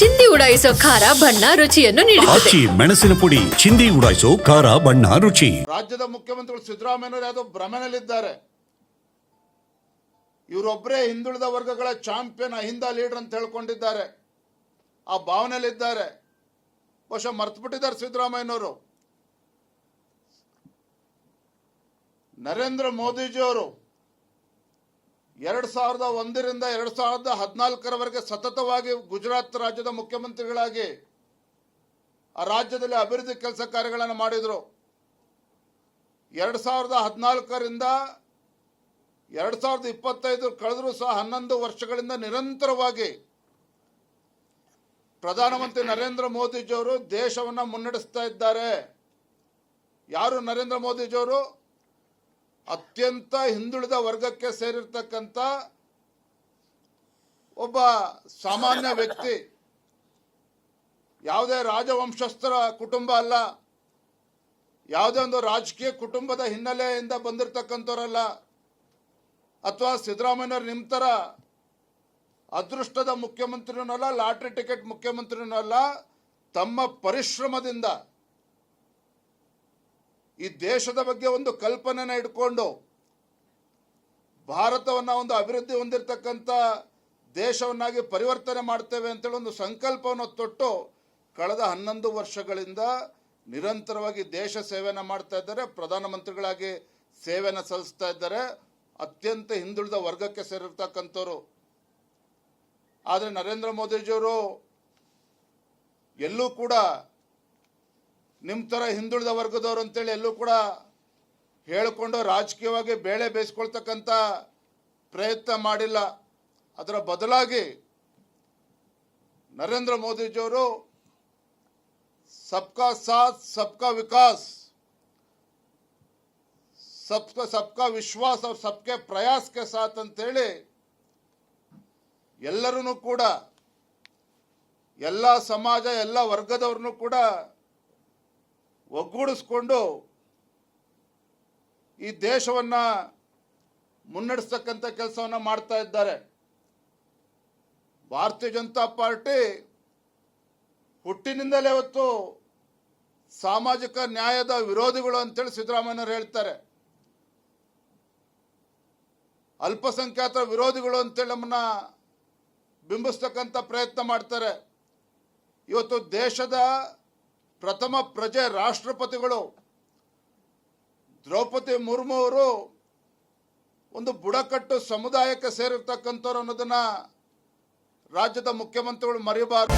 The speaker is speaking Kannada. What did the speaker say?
ಚಿಂದಿ ಉಡಾಯಿಸೋ ಖಾರ ಬಣ್ಣ ರುಚಿಯನ್ನು ನೀಡುತ್ತದೆ. ಆಚಿ ಮೆಣಸಿನ ಪುಡಿ ಚಿಂದಿ ಉಡಾಯಿಸೋ ಖಾರ ಬಣ್ಣ ರುಚಿ. ರಾಜ್ಯದ ಮುಖ್ಯಮಂತ್ರಿಗಳು ಸಿದ್ದರಾಮಯ್ಯನವರು ಯಾವುದೋ ಭ್ರಮೆನಲ್ಲಿದ್ದಾರೆ ಇವರೊಬ್ಬರೇ ಹಿಂದುಳಿದ ವರ್ಗಗಳ ಚಾಂಪಿಯನ್ ಅಹಿಂದ ಲೀಡರ್ ಅಂತ ಹೇಳ್ಕೊಂಡಿದ್ದಾರೆ. ಆ ಭಾವನೆಯಲ್ಲಿದ್ದಾರೆ. ಬಹುಶಃ ಮರ್ತ್ಬಿಟ್ಟಿದ್ದಾರೆ ಸಿದ್ದರಾಮಯ್ಯನವರು. ನರೇಂದ್ರ ಮೋದಿಜಿಯವರು ಎರಡು ಸಾವಿರದ ಒಂದರಿಂದ ಎರಡು ಸಾವಿರದ ಹದಿನಾಲ್ಕರವರೆಗೆ ಸತತವಾಗಿ ಗುಜರಾತ್ ರಾಜ್ಯದ ಮುಖ್ಯಮಂತ್ರಿಗಳಾಗಿ ಆ ರಾಜ್ಯದಲ್ಲಿ ಅಭಿವೃದ್ಧಿ ಕೆಲಸ ಕಾರ್ಯಗಳನ್ನು ಮಾಡಿದರು. ಎರಡು ಸಾವಿರದ ಹದಿನಾಲ್ಕರಿಂದ ಎರಡು ಸಾವಿರದ ಇಪ್ಪತ್ತೈದು ಕಳೆದರೂ ಸಹ ಹನ್ನೊಂದು ವರ್ಷಗಳಿಂದ ನಿರಂತರವಾಗಿ ಪ್ರಧಾನಮಂತ್ರಿ ನರೇಂದ್ರ ಮೋದಿಜಿಯವರು ದೇಶವನ್ನು ಮುನ್ನಡೆಸ್ತಾ ಇದ್ದಾರೆ. ಯಾರು ನರೇಂದ್ರ ಮೋದಿಜಿಯವರು? ಅತ್ಯಂತ ಹಿಂದುಳಿದ ವರ್ಗಕ್ಕೆ ಸೇರಿರ್ತಕ್ಕಂಥ ಒಬ್ಬ ಸಾಮಾನ್ಯ ವ್ಯಕ್ತಿ, ಯಾವುದೇ ರಾಜವಂಶಸ್ಥರ ಕುಟುಂಬ ಅಲ್ಲ, ಯಾವುದೇ ಒಂದು ರಾಜಕೀಯ ಕುಟುಂಬದ ಹಿನ್ನೆಲೆಯಿಂದ ಬಂದಿರತಕ್ಕಂಥವ್ರಲ್ಲ, ಅಥವಾ ಸಿದ್ದರಾಮಯ್ಯವ್ರ ನಿಮ್ತರ ಅದೃಷ್ಟದ ಮುಖ್ಯಮಂತ್ರಿನೂ ಅಲ್ಲ, ಲಾಟ್ರಿ ಟಿಕೆಟ್ ಮುಖ್ಯಮಂತ್ರಿನೂ ಅಲ್ಲ, ತಮ್ಮ ಪರಿಶ್ರಮದಿಂದ ಈ ದೇಶದ ಬಗ್ಗೆ ಒಂದು ಕಲ್ಪನೆನ ಇಟ್ಕೊಂಡು ಭಾರತವನ್ನು ಒಂದು ಅಭಿವೃದ್ಧಿ ಹೊಂದಿರತಕ್ಕಂಥ ದೇಶವನ್ನಾಗಿ ಪರಿವರ್ತನೆ ಮಾಡ್ತೇವೆ ಅಂತೇಳಿ ಒಂದು ಸಂಕಲ್ಪವನ್ನು ತೊಟ್ಟು ಕಳೆದ ಹನ್ನೊಂದು ವರ್ಷಗಳಿಂದ ನಿರಂತರವಾಗಿ ದೇಶ ಸೇವೆಯನ್ನು ಮಾಡ್ತಾ ಇದ್ದಾರೆ, ಪ್ರಧಾನಮಂತ್ರಿಗಳಾಗಿ ಸೇವೆಯನ್ನು ಸಲ್ಲಿಸ್ತಾ ಇದ್ದಾರೆ, ಅತ್ಯಂತ ಹಿಂದುಳಿದ ವರ್ಗಕ್ಕೆ ಸೇರಿರ್ತಕ್ಕಂಥವ್ರು. ಆದರೆ ನರೇಂದ್ರ ಮೋದಿಜಿಯವರು ಎಲ್ಲೂ ಕೂಡ ನಿಮ್ಮ ಥರ ಹಿಂದುಳಿದ ವರ್ಗದವರು ಅಂತೇಳಿ ಎಲ್ಲೂ ಕೂಡ ಹೇಳಿಕೊಂಡು ರಾಜಕೀಯವಾಗಿ ಬೇಳೆ ಬೇಯಿಸ್ಕೊಳ್ತಕ್ಕಂಥ ಪ್ರಯತ್ನ ಮಾಡಿಲ್ಲ. ಅದರ ಬದಲಾಗಿ ನರೇಂದ್ರ ಮೋದಿಜಿಯವರು ಸಬ್ಕಾ ಸಾಥ್, ಸಬ್ಕಾ ವಿಕಾಸ್, ಸಬ್ಕಾ ಸಬ್ಕಾ ವಿಶ್ವಾಸ ಸಬ್ಕೆ ಪ್ರಯಾಸಕ್ಕೆ ಸಾಥ್ ಅಂತೇಳಿ ಎಲ್ಲರೂ ಕೂಡ, ಎಲ್ಲ ಸಮಾಜ, ಎಲ್ಲ ವರ್ಗದವ್ರನ್ನೂ ಕೂಡ ಒಗ್ಗೂಡಿಸ್ಕೊಂಡು ಈ ದೇಶವನ್ನ ಮುನ್ನಡೆಸ್ತಕ್ಕಂಥ ಕೆಲಸವನ್ನ ಮಾಡ್ತಾ ಇದ್ದಾರೆ. ಭಾರತೀಯ ಜನತಾ ಪಾರ್ಟಿ ಹುಟ್ಟಿನಿಂದಲೇ ಇವತ್ತು ಸಾಮಾಜಿಕ ನ್ಯಾಯದ ವಿರೋಧಿಗಳು ಅಂತೇಳಿ ಸಿದ್ದರಾಮಯ್ಯನವರು ಹೇಳ್ತಾರೆ. ಅಲ್ಪಸಂಖ್ಯಾತರ ವಿರೋಧಿಗಳು ಅಂತೇಳಿ ನಮ್ಮನ್ನ ಬಿಂಬಿಸ್ತಕ್ಕಂಥ ಪ್ರಯತ್ನ ಮಾಡ್ತಾರೆ. ಇವತ್ತು ದೇಶದ ಪ್ರಥಮ ಪ್ರಜೆ ರಾಷ್ಟ್ರಪತಿಗಳು ದ್ರೌಪದಿ ಮುರ್ಮು ಅವರು ಒಂದು ಬುಡಕಟ್ಟು ಸಮುದಾಯಕ್ಕೆ ಸೇರಿರ್ತಕ್ಕಂಥವ್ರು ಅನ್ನೋದನ್ನ ರಾಜ್ಯದ ಮುಖ್ಯಮಂತ್ರಿಗಳು ಮರೆಯಬಾರದು